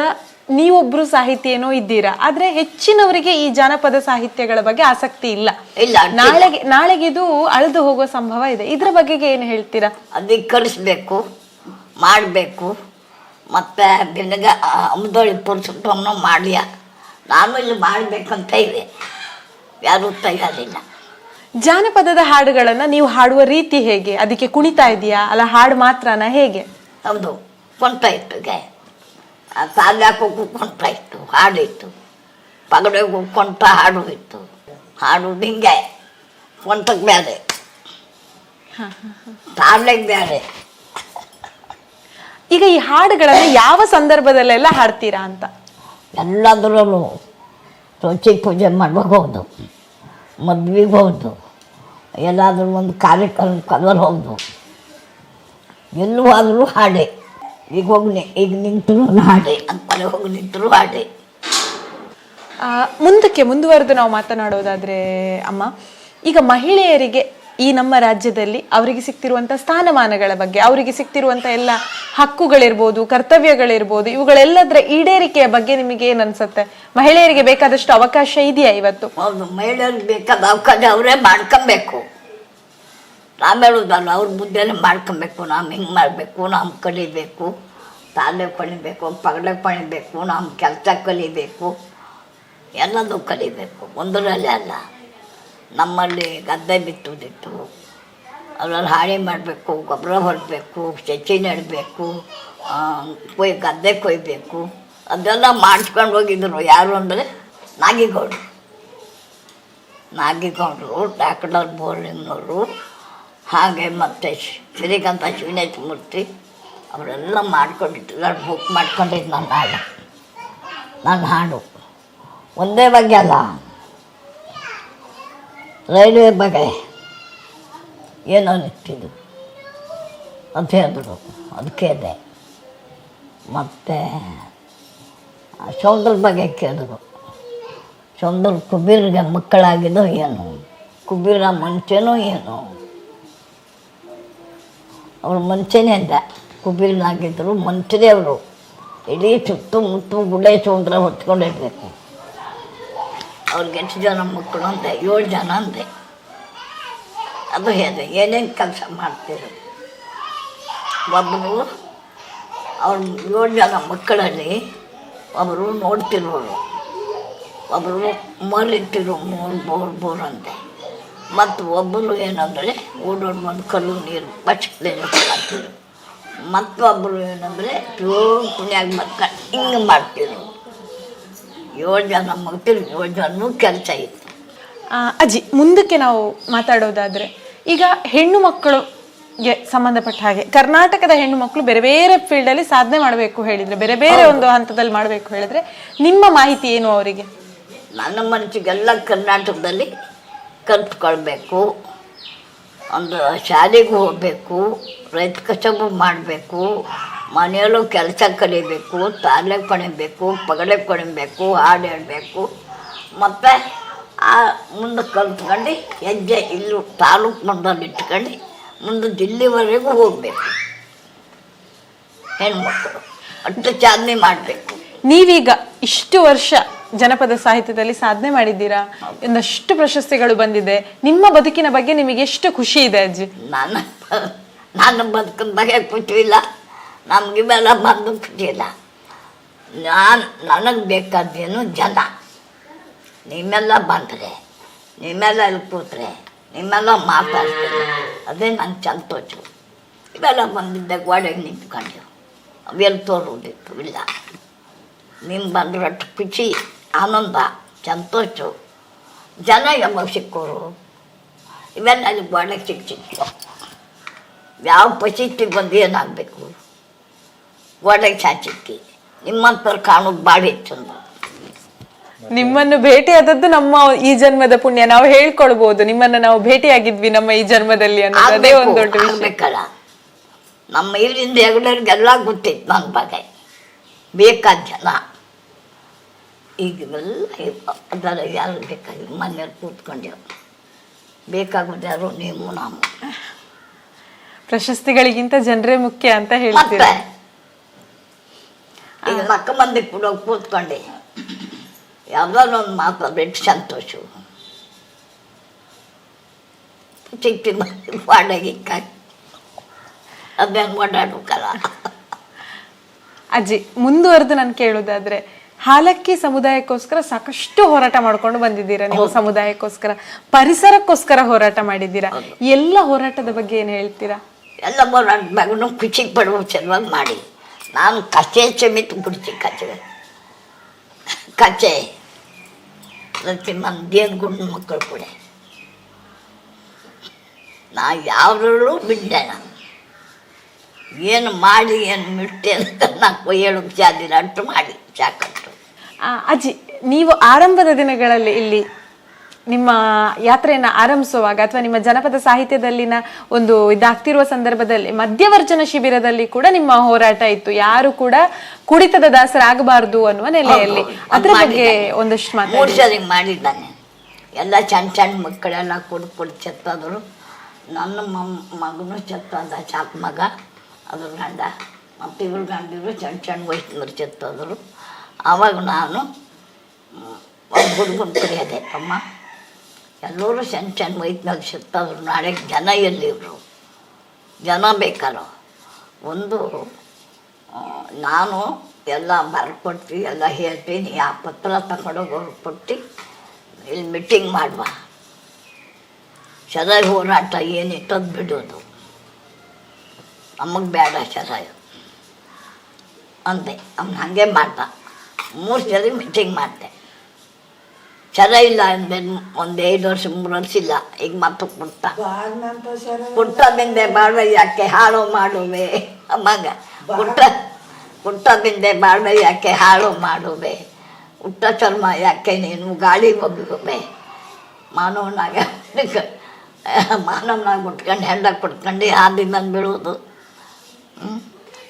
ನೀವೊಬ್ರು ಸಾಹಿತ್ಯನೋ ಇದ್ದೀರಾ? ಆದ್ರೆ ಹೆಚ್ಚಿನವರಿಗೆ ಈ ಜಾನಪದ ಸಾಹಿತ್ಯಗಳ ಬಗ್ಗೆ ಆಸಕ್ತಿ ಇಲ್ಲ. ಇಲ್ಲ ನಾಳೆಗೆ ನಾಳೆಗೆ ಇದು ಅಳೆದು ಹೋಗೋ ಸಂಭವ ಇದೆ. ಇದ್ರ ಬಗೆಗೆ ಏನು ಹೇಳ್ತೀರಾ? ಅದಕ್ಕೆ ಕಲಿಸ್ಬೇಕು ಮಾಡಬೇಕು. ಮತ್ತು ಬಿನಗ ಅಮದೊಳಿ ಪುರುಷೋತ್ತಮನ ಮಾಡ್ಯ? ನಾನು ಇಲ್ಲಿ ಮಾಡಬೇಕಂತ ಇದೆ. ಯಾರೂ ತಯಾರಿಲ್ಲ ಜಾನಪದದ ಹಾಡುಗಳನ್ನು ನೀವು ಹಾಡುವ ರೀತಿ ಹೇಗೆ? ಅದಕ್ಕೆ ಕುಣಿತಾ ಇದೆಯಾ? ಅಲ್ಲ ಹಾಡು ಮಾತ್ರನಾ ಹೇಗೆ? ಹೌದು ಕೊಂಟ ಇತ್ತು ಗೆ. ಸಾಲ್ಯಾಕೋಕ್ಕೂ ಕೊಂಟ ಇತ್ತು ಹಾಡಿತ್ತು. ಪಗಡೆ ಕೊಂಟ ಹಾಡು ಇತ್ತು ಹಾಡು ಹಿಂಗೆ ಕೊಂಟಕ್ಕೆ ಬೇರೆ ತಾಳ್ಲೆಗೆ ಬೇರೆ ಈಗ ಈ ಹಾಡುಗಳನ್ನು ಯಾವ ಸಂದರ್ಭದಲ್ಲೆಲ್ಲ ಹಾಡ್ತೀರಾ ಅಂತ? ಎಲ್ಲದರಲ್ಲೂ ಶುಚಿ ಪೂಜೆ ಮಾಡ್ಬೇಕು ಹೌದು ಮದ್ವೆಗೆ ಹೌದು ಎಲ್ಲಾದರೂ ಒಂದು ಕಾರ್ಯಕ್ರಮ ಕಲರ್ ಹೌದು ಎಲ್ಲೂ ಆದರೂ ಹಾಡೆ. ಈಗ ಹೋಗ್ಲಿ ಈಗ ನಿಂತರೂ ಹಾಡೆ ಅಂತಾರೆ ಹೋಗಿ ನಿಂತರೂ ಹಾಡೆ ಆ, ಮುಂದಕ್ಕೆ ಮುಂದುವರೆದು ನಾವು ಮಾತನಾಡೋದಾದ್ರೆ ಅಮ್ಮ ಈಗ ಮಹಿಳೆಯರಿಗೆ ಈ ನಮ್ಮ ರಾಜ್ಯದಲ್ಲಿ ಅವರಿಗೆ ಸಿಗ್ತಿರುವಂತ ಸ್ಥಾನಮಾನಗಳ ಬಗ್ಗೆ ಅವರಿಗೆ ಸಿಗ್ತಿರುವಂತ ಎಲ್ಲ ಹಕ್ಕುಗಳಿರ್ಬೋದು ಕರ್ತವ್ಯಗಳಿರ್ಬೋದು ಇವುಗಳೆಲ್ಲದರ ಈಡೇರಿಕೆಯ ಬಗ್ಗೆ ನಿಮಗೆ ಏನ್ ಅನ್ಸುತ್ತೆ? ಮಹಿಳೆಯರಿಗೆ ಬೇಕಾದಷ್ಟು ಅವಕಾಶ ಇದೆಯಾ ಇವತ್ತು? ಹೌದು ಮಹಿಳೆಯರಿಗೆ ಬೇಕಾದ ಅವಕಾಶ ಅವರೇ ಮಾಡ್ಕೊಬೇಕು. ನಾವು ನಾನು ಅವ್ರ ಬುದ್ಧಿಯಲ್ಲಿ ಮಾಡ್ಕೊಬೇಕು ನಾವು ಹಿಂಗೆ ಮಾಡಬೇಕು ನಾವು ಕಲಿಬೇಕು ತಾಲೆ ಪಣಿಬೇಕು ಪಗಡೆ ಪಣಿಬೇಕು ನಮ್ಮ ಕೆಲಸ ಕಲಿಬೇಕು ಎಲ್ಲದೂ ಕಲಿಬೇಕು. ಒಂದರಲ್ಲಿ ಅಲ್ಲ, ನಮ್ಮಲ್ಲಿ ಗದ್ದೆ ಬಿತ್ತುದಿತ್ತು. ಅದ್ರಲ್ಲಿ ಹಾಳಿ ಮಾಡಬೇಕು, ಗೊಬ್ಬರ ಹೊರಬೇಕು ಸಸಿ ನೆಡಬೇಕು ಕೊಯ್, ಗದ್ದೆ ಕೊಯ್ಬೇಕು. ಅದೆಲ್ಲ ಮಾಡಿಸ್ಕೊಂಡು ಹೋಗಿದ್ರು. ಯಾರು ಅಂದರೆ ನಾಗಿಗೌಡರು. ನಾಗಿಗೌಡರು ಡಾಕ್ಟರ್ ಬೋರ್ಲಿಂಗ್ನವರು ಹಾಗೆ ಮತ್ತೆ ಶ್ರೀಕಾಂತ ಶಿವನೇಶ ಮೂರ್ತಿ, ಅವರೆಲ್ಲ ಮಾಡ್ಕೊಂಡಿದ್ರು. ಬುಕ್ ಮಾಡ್ಕೊಂಡಿದ್ದು ನನ್ನ ಹಾಡು. ನನ್ನ ಹಾಡು. ಒಂದೇ ಬಗ್ಗೆ ಅಲ್ಲ. ರೈಲ್ವೆ ಬಗ್ಗೆ. ಏನೋ ನಿಂತಿದ್ದು. ಅಂತ ಹೇಳಿದ್ರು. ಅದಕ್ಕೆ ಇದೆ. ಮತ್ತು ಸೌಂದರ್ಯ ಬಗ್ಗೆ ಕೇಳಿದ್ರು. ಸೌಂದರ್ಯ ಕುಬೀರ್ಗೆ ಮಕ್ಕಳಾಗಿದ್ದೋ ಏನು? ಕುಬೀರ ಮುಂಚೆನೋ ಏನು? ಅವ್ರು ಮನುಷ್ಯನೇ ಅಂತ ಕುಬೀರನಾಗಿದ್ದರು ಮನುಷ್ಯರೇ ಅವರು. ಇಡೀ ಸುತ್ತಮುತ್ತ ಗುಡ್ಡೆ ಸೌಂದರ್ಯ ಹೊತ್ಕೊಂಡಿರ್ಬೇಕು ಅವ್ರಿಗೆ ಎಷ್ಟು ಜನ ಮಕ್ಕಳು ಅಂದೆ, ಏಳು ಜನ ಅಂದೆ. ಅದು ಹೇಳಿದೆ ಏನೇನು ಕೆಲಸ ಮಾಡ್ತೀರಿ ಒಬ್ಬರು, ಅವ್ರ ಏಳು ಜನ ಮಕ್ಕಳಲ್ಲಿ ಒಬ್ಬರು ನೋಡ್ತಿರೋರು. ಒಬ್ಬರು ಮರಿಟ್ಟಿರು ಮೂರು, ಬೋರ್ ಬೋರ್ ಅಂತೆ ಮತ್ತು ಒಬ್ಬರು ಏನಂದರೆ ಓಡೋಡ್ ಒಂದು ಕಲ್ಲು ನೀರು ಬಚ್ಚಿಗೆ ಮತ್ತು ಮತ್ತೊಬ್ಬರು ಏನಂದರೆ ಪ್ಯೂರ್ ಕುಣಿಯಾಗ ಮಕ್ಕ ಹಿಂಗೆ ಮಾಡ್ತಿದ್ರು ಏಳು ಜನ ಮಕ್ಕಳು ಏಳು ಜನನೂ ಕೆಲಸ ಇತ್ತು ಅಜ್ಜಿ ಮುಂದಕ್ಕೆ ನಾವು ಮಾತಾಡೋದಾದರೆ ಈಗ ಹೆಣ್ಣು ಮಕ್ಕಳು ಸಂಬಂಧಪಟ್ಟ ಹಾಗೆ ಕರ್ನಾಟಕದ ಹೆಣ್ಣು ಮಕ್ಕಳು ಬೇರೆ ಬೇರೆ ಫೀಲ್ಡ್ ಅಲ್ಲಿ ಸಾಧನೆ ಮಾಡಬೇಕು ಹೇಳಿದ್ರೆ ಬೇರೆ ಬೇರೆ ಒಂದು ಹಂತದಲ್ಲಿ ಮಾಡಬೇಕು ಹೇಳಿದ್ರೆ ನಿಮ್ಮ ಮಾಹಿತಿ ಏನು ಅವರಿಗೆ? ನನ್ನ ಮನಸ್ಸಿಗೆಲ್ಲ ಕರ್ನಾಟಕದಲ್ಲಿ ಕಲ್ತ್ಕೊಳ್ಬೇಕು. ಒಂದು ಶಾಲೆಗೆ ಹೋಗಬೇಕು, ರೈತ ಕಸಬು ಮಾಡಬೇಕು, ಮನೆಯಲ್ಲೂ ಕೆಲಸ ಕಲಿಬೇಕು ತಾಲೆ ಪಣಿಬೇಕು, ಪಗಡೆ ಪಣಿಬೇಕು, ಹಾಡು ಹೇಳಬೇಕು. ಮತ್ತು ಆ ಮುಂದೆ ಕಲ್ತ್ಕೊಂಡು ಹೆಜ್ಜೆ ಇಲ್ಲೂ ತಾಲೂಕು ಮಂಡಲ್ಲಿ ಇಟ್ಕೊಂಡು ಮುಂದೆ ದಿಲ್ಲಿವರೆಗೂ ಹೋಗಬೇಕು. ಹೆಣ್ಮಕ್ಳು, ಅಷ್ಟು ಸಾಧನೆ ಮಾಡಬೇಕು. ನೀವೀಗ ಇಷ್ಟು ವರ್ಷ ಜನಪದ ಸಾಹಿತ್ಯದಲ್ಲಿ ಸಾಧನೆ ಮಾಡಿದ್ದೀರಾ? ಒಂದಷ್ಟು ಪ್ರಶಸ್ತಿಗಳು ಬಂದಿದೆ. ನಿಮ್ಮ ಬದುಕಿನ ಬಗ್ಗೆ ನಿಮಗೆ ಎಷ್ಟು ಖುಷಿ ಇದೆ ಅಜ್ಜಿ? ನಾನು ನಾನು ಬದುಕಿನ ಬಗ್ಗೆ ಖುಷಿ ಇಲ್ಲ. ನಮ್ಗೆ ಇವೆಲ್ಲ ಬಂದು ಖುಷಿ ಇಲ್ಲ. ನಾನು ನನಗೆ ಬೇಕಾದ್ದೇನು ಜನ. ನಿಮ್ಮೆಲ್ಲ ಬಂದರೆ, ನಿಮ್ಮೆಲ್ಲ ಇಲ್ಲಿ ಕೂತ್ರೆ ನಿಮ್ಮೆಲ್ಲ ಮಾತಾಡ್ತೀನಿ ಅದೇ ನಂಗೆ ಸಂತೋಷ. ಇವೆಲ್ಲ ಬಂದಿದ್ದೆ ಗೋಡೆಗೆ ನಿಂತ್ಕೊಂಡು. ಅವೆಲ್ಲ ತೋರುವುದಿತ್ತು ಇಲ್ಲ. ನಿಮ್ಮ ಬಂದ್ರಷ್ಟು ಖುಷಿ ಆನಂದ ಸಂತೋಷ. ಜನ ಯಾವಾಗ ಸಿಕ್ಕೋರು. ಇವೆಲ್ಲ ಅಲ್ಲಿ ಸಿಕ್ಕ ಸಿಕ್ಕು ಯಾವ ಪರಿಸ್ಥಿತಿ ಬಂದು ಏನಾಗಬೇಕು? ಒಳ್ಳೆ ಚಾಚಿಕ್ಕಿ ನಿಮ್ಮಂಥವ್ರು ಕಾಣೋದು ಭಾಳ ಚಂದ. ನಿಮ್ಮನ್ನು ಭೇಟಿಯಾದದ್ದು ನಮ್ಮ ಈ ಜನ್ಮದ ಪುಣ್ಯ. ನಾವು ಹೇಳ್ಕೊಳ್ಬಹುದು ನಿಮ್ಮನ್ನ ನಾವು ಭೇಟಿಯಾಗಿದ್ವಿ ನಮ್ಮ ಈ ಜನ್ಮದಲ್ಲಿ ಅನ್ನೋದು. ಅದೇ ಒಂದು ದೊಡ್ಡ ವಿಷಯ. ನಮ್ಮ ಇಲ್ಲಿಂದ ಹೆಗ್ಡರಿಗೆಲ್ಲ ಗೊತ್ತಿತ್ತು ನನ್ನ ಬಗ್ಗೆ. ಬೇಕಾದ ಜನ. ಈಗ ಇವೆಲ್ಲ ಅದರ ಯಾರು ಬೇಕಾಗಿ ಮನೆಯಲ್ಲಿ ಕೂತ್ಕೊಂಡೆವು ಬೇಕಾಗೋದು ಯಾರು? ನೀವು ನಾವು. ಪ್ರಶಸ್ತಿಗಳಿಗಿಂತ ಜನರೇ ಮುಖ್ಯ ಅಂತ ಮತ್ತೆ? ಹೇಳ್ತೀರಾ ಈಗ ಮಕ್ಕ ಮಂದಿ ಕೂಡ ಕೂತ್ಕೊಂಡೆ. ಯಾವ್ದಾದ್ರು ಒಂದು ಮಾತ್ರ ಬಿಟ್ಟು ಸಂತೋಷ ಚಿಟ್ಟಿ ಮಾಡಿ ಅದೇನು ಓಡಾಡ್ಬೇಕಲ್ಲ. ಅಜ್ಜಿ ಮುಂದುವರೆದು ನಾನು ಕೇಳೋದಾದ್ರೆ ಹಾಲಕ್ಕಿ ಸಮುದಾಯಕ್ಕೋಸ್ಕರ ಸಾಕಷ್ಟು ಹೋರಾಟ ಮಾಡ್ಕೊಂಡು ಬಂದಿದ್ದೀರಾ ನೀವು ಸಮುದಾಯಕ್ಕೋಸ್ಕರ? ಪರಿಸರಕ್ಕೋಸ್ಕರ ಹೋರಾಟ ಮಾಡಿದ್ದೀರಾ? ಎಲ್ಲ ಹೋರಾಟದ ಬಗ್ಗೆ ಏನು ಹೇಳ್ತೀರಾ? ಎಲ್ಲ ಹೋರಾಟ ಮಗನು ಖುಷಿ ಪಡುವ ಸಲುವಾಗಿ ಮಾಡಿ. ನಾನು ಕಚೆ ಸಮೇತ ಬಿಡ್ತಿ ಕಚೆ ಕಚೆ ಪ್ರತಿ ಮಂದಿಯ ಗುಂಡು ಮಕ್ಕಳು ಕೂಡ. ನಾ ಯಾವ್ದ್ರಲ್ಲೂ ಬಿಡ್ಡೆ ನಾನು ಏನು ಮಾಡಿ ಏನು ಮಿಟ್ಟೆ ಅಂತ ನಾನು ಏಳು ಜಾದಿರಂಟು ಮಾಡಿ ಆ, ಅಜ್ಜಿ ನೀವು ಆರಂಭದ ದಿನಗಳಲ್ಲಿ ಇಲ್ಲಿ ನಿಮ್ಮ ಯಾತ್ರೆಯನ್ನು ಆರಂಭಿಸುವಾಗ ಅಥವಾ ನಿಮ್ಮ ಜನಪದ ಸಾಹಿತ್ಯದಲ್ಲಿನ ಒಂದು ಇದಾಗ್ತಿರುವ ಸಂದರ್ಭದಲ್ಲಿ ಮಧ್ಯವರ್ಜನ ಶಿಬಿರದಲ್ಲಿ ಕೂಡ ನಿಮ್ಮ ಹೋರಾಟ ಇತ್ತು. ಯಾರು ಕೂಡ ಕುಡಿತದ ದಾಸರಾಗಬಾರದು ಅನ್ನುವ ನೆಲೆಯಲ್ಲಿ. ಅದ್ರ ಬಗ್ಗೆ ಒಂದಷ್ಟು ಸರಿ ಮಾಡಿದ್ದಾನೆ ಎಲ್ಲ ಚಂದ ಚಂದ ಮಕ್ಕಳೆಲ್ಲ ಕೊಡು ಕೊಡು ಚತ್ತಾದರು. ನನ್ನ ಮಗನು ಚತ್ತಾದ ಚಾಕ್ ಮಗ ಅದ್ರ ಗಂಡ ಮತ್ತು ಇವ್ರ ಗಂಡಿರು ಚಂದ ಚಂದ ವಯಸ್ಸಿನವ್ರು ಚೆತ್ತದ್ರು. ಆವಾಗ ನಾನು ಒಂದು ಹುಡುಗನ ಕರೆಯದೆ, ಅಮ್ಮ, ಎಲ್ಲರೂ ಸಣ್ಣ ಸಣ್ಣ ವಯಸ್ಸಿನಲ್ಲಿ ಚೆತ್ತದ್ರು ನಾಳೆ ಜನ ಎಲ್ಲಿ ಇವರು? ಜನ ಬೇಕಲ್ಲ ಒಂದು ನಾನು ಎಲ್ಲ ಬರ್ಕೊಡ್ತಿ ಎಲ್ಲ ಹೇಳ್ತೀನಿ ಆ ಪತ್ರ ತಗೊಂಡೋಗಿ ಅವ್ರಿಗೆ ಕೊಟ್ಟು ಇಲ್ಲಿ ಮೀಟಿಂಗ್ ಮಾಡುವ. ಚೆನ್ನಾಗಿ ಹೋರಾಟ ಏನಿತ್ತು ಅದು ಬಿಡೋದು. ನಮಗೆ ಬೇಡ ಚೆನ್ನಾಗಿ ಅಂದೆ, ಅವ್ನು ಹಾಗೆ ಮಾಡ್ದ. ಮೂರು ಸರಿ ಮೀಟಿಂಗ್ ಮಾಡಿದೆ. ಸರ ಇಲ್ಲ ಅಂದೆ ಒಂದು ಐದು ವರ್ಷ ಮೂರು ವರ್ಷ ಇಲ್ಲ ಈಗ ಮತ್ತೆ ಪುಟ್ಟ ಬಿಂದೆ ಬಾಳ್ವೆ ಯಾಕೆ ಹಾಳು ಮಾಡುವೆ ಮಗ. ಪುಟ್ಟ ಪುಟ್ಟದಿಂದೆ ಬಾಳ್ವೆ ಯಾಕೆ ಹಾಳು ಮಾಡುವೆ ಹುಟ್ಟ ಚರ್ಮ ಯಾಕೆ ನೀನು ಗಾಳಿ ಒಗ್ಗುವೆ. ಮಾನವನಾಗ ಮಾನವನಾಗ ಉಟ್ಕೊಂಡು ಹೆಂಡ ಕುಟ್ಕೊಂಡು ಹಾದಿ ಬಂದು ಬೀಳೋದು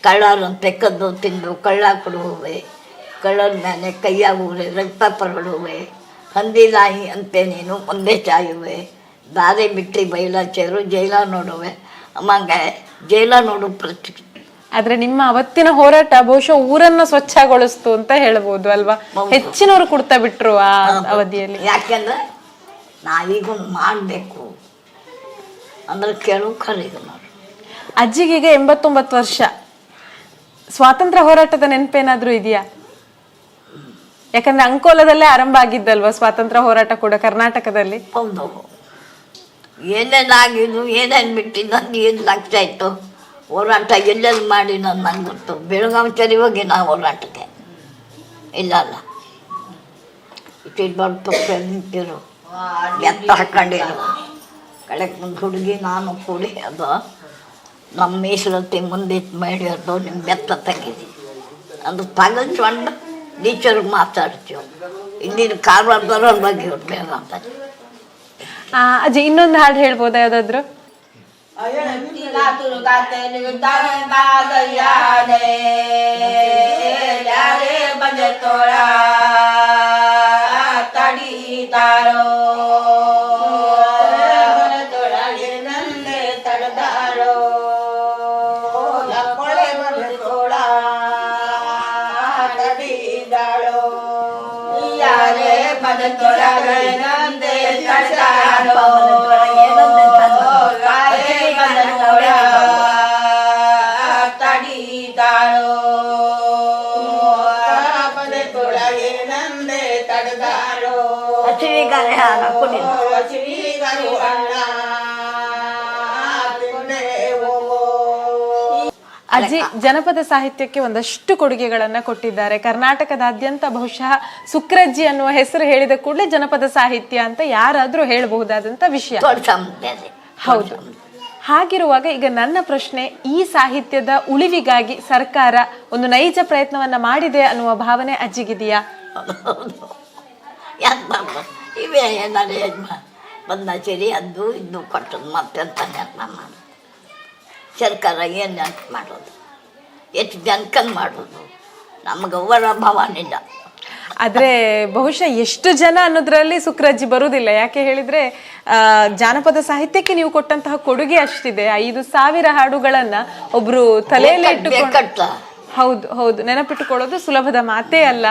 ಕಳ್ಳರಂತೆ ಕದ್ದು ತಿಂದು ಕಳ್ಳ ಕೊಡುವೆ. ಕಳ್ಳರ ಮೇಲೆ ಕೈಯಾಗುವೆ ರಕ್ತ ಪರಡುವೆ. ಹಂದಿ ನಾಯಿ ಅಂತೆ ನೀನು ಒಂದೇ ಚಾಯುವೆ ದಾರಿ ಬಿಟ್ಟು ಬೈಲಾಚೇರು ಜೈಲ ನೋಡುವೆ. ಅಮ್ಮಂಗೆ ಜೈಲ ನೋಡು ಪ್ರತಿ. ಆದ್ರೆ ನಿಮ್ಮ ಅವತ್ತಿನ ಹೋರಾಟ ಬಹುಶಃ ಊರನ್ನ ಸ್ವಚ್ಛಗೊಳಿಸ್ತು ಅಂತ ಹೇಳ್ಬೋದು ಅಲ್ವಾ. ಹೆಚ್ಚಿನವರು ಕೊಡ್ತಾ ಬಿಟ್ರು ಆ ಅವಧಿಯಲ್ಲಿ. ಯಾಕೆಂದ್ರೆ ನಾವೀಗ ಮಾಡಬೇಕು. ಅಂದ್ರೆ ಕೇಳು ಖರೀದು ನೋಡಿ ಅಜ್ಜಿಗೀಗ ಎಂಬತ್ತೊಂಬತ್ತು ವರ್ಷ. ಸ್ವಾತಂತ್ರ್ಯ ಹೋರಾಟದ ನೆನಪೇನಾದ್ರೂ ಇದೆಯಾ? ಯಾಕಂದ್ರೆ ಅಂಕೋಲದಲ್ಲೇ ಆರಂಭ ಆಗಿದ್ದಲ್ವಾ ಸ್ವಾತಂತ್ರ್ಯ ಹೋರಾಟ ಕೂಡ ಕರ್ನಾಟಕದಲ್ಲಿ? ಹೌದು. ಏನೇನಾಗಿದ್ದು ಏನೇನು ಬಿಟ್ಟಿದ್ದು ನನ್ನ ಏನು ಆಗ್ತಾ ಇತ್ತು? ಹೋರಾಟ ಎಲ್ಲೆಲ್ಲಿ ಮಾಡಿ ನಾನು ನಂಗೆ ಗೊತ್ತು. ಬೆಳಗಾವಿ ಚರಿ ಹೋಗಿ ನಾವು ಹೋರಾಟಕ್ಕೆ. ಇಲ್ಲ ಅಲ್ಲ. ತಪ್ಪು ನಿಂತಿರು ಎತ್ತ ಹಾಕೊಂಡಿರು ಕಡೆಗೆ ಒಂದು ಹುಡುಗಿ, ನಾನು ಕೂಡಿ ಅದು ನಮ್ಮ ಮೀಸಲತ್ತಿ ಮುಂದೆ ಮಾಡಿ ಅದು ನಿಮ್ಮ ಬೆತ್ತ ತೆಗೀರಿ ಅದು ತಗಲ್ಸ್ಕೊಂಡು ಟೀಚರ್ಗೆ ಮಾತಾಡ್ತೀವಿ ಇಂದಿನ ಕಾರವಾರದವ್ರ ಬಗ್ಗೆ ಬೇಡ ಅಂತ ಆ, ಅಜ್ಜಿ ಇನ್ನೊಂದು ಹಾಡು ಹೇಳ್ಬೋದಾ ಯಾವ್ದಾದ್ರು? del Torah, grande, ಅಜ್ಜಿ ಜನಪದ ಸಾಹಿತ್ಯಕ್ಕೆ ಒಂದಷ್ಟು ಕೊಡುಗೆಗಳನ್ನ ಕೊಟ್ಟಿದ್ದಾರೆ. ಕರ್ನಾಟಕದಾದ್ಯಂತ ಬಹುಶಃ ಸುಕ್ರಜ್ಜಿ ಅನ್ನುವ ಹೆಸರು ಹೇಳಿದ ಕೂಡಲೇ ಜನಪದ ಸಾಹಿತ್ಯ ಅಂತ ಯಾರಾದ್ರೂ ಹೇಳಬಹುದಾದಂತ ವಿಷಯ. ಹೌದು. ಹಾಗಿರುವಾಗ ಈಗ ನನ್ನ ಪ್ರಶ್ನೆ ಈ ಸಾಹಿತ್ಯದ ಉಳಿವಿಗಾಗಿ ಸರ್ಕಾರ ಒಂದು ನೈಜ ಪ್ರಯತ್ನವನ್ನ ಮಾಡಿದೆ ಅನ್ನುವ ಭಾವನೆ ಅಜ್ಜಿಗಿದೆಯಾ? ಇವೇ ಬಂದ ಸರಿ ಅದು ಇದು ಕೊಟ್ಟದ್ದು ಮಾಡೋದು ಸರ್ಕಾರ ಏನು ನೆನಪು ಮಾಡೋದು. ಎಷ್ಟು ಜನಕನ್ ಮಾಡೋದು. ನಮ್ಗೆ ಅವರ ಭಾವನಿಲ್ಲ ಆದ್ರೆ ಬಹುಶಃ ಎಷ್ಟು ಜನ ಅನ್ನೋದ್ರಲ್ಲಿ ಸುಕ್ರಜ್ಜಿ ಬರುವುದಿಲ್ಲ ಯಾಕೆ ಹೇಳಿದ್ರೆ ಆ, ಜಾನಪದ ಸಾಹಿತ್ಯಕ್ಕೆ ನೀವು ಕೊಟ್ಟಂತಹ ಕೊಡುಗೆ ಅಷ್ಟಿದೆ. ಐದು ಸಾವಿರ ಹಾಡುಗಳನ್ನ ಒಬ್ರು ತಲೆಯಲ್ಲಿ ಇಟ್ಟುಕೊಂಡು ಹೌದು ಹೌದು. ನೆನಪಿಟ್ಟುಕೊಳ್ಳೋದು ಸುಲಭದ ಮಾತೇ ಅಲ್ಲ.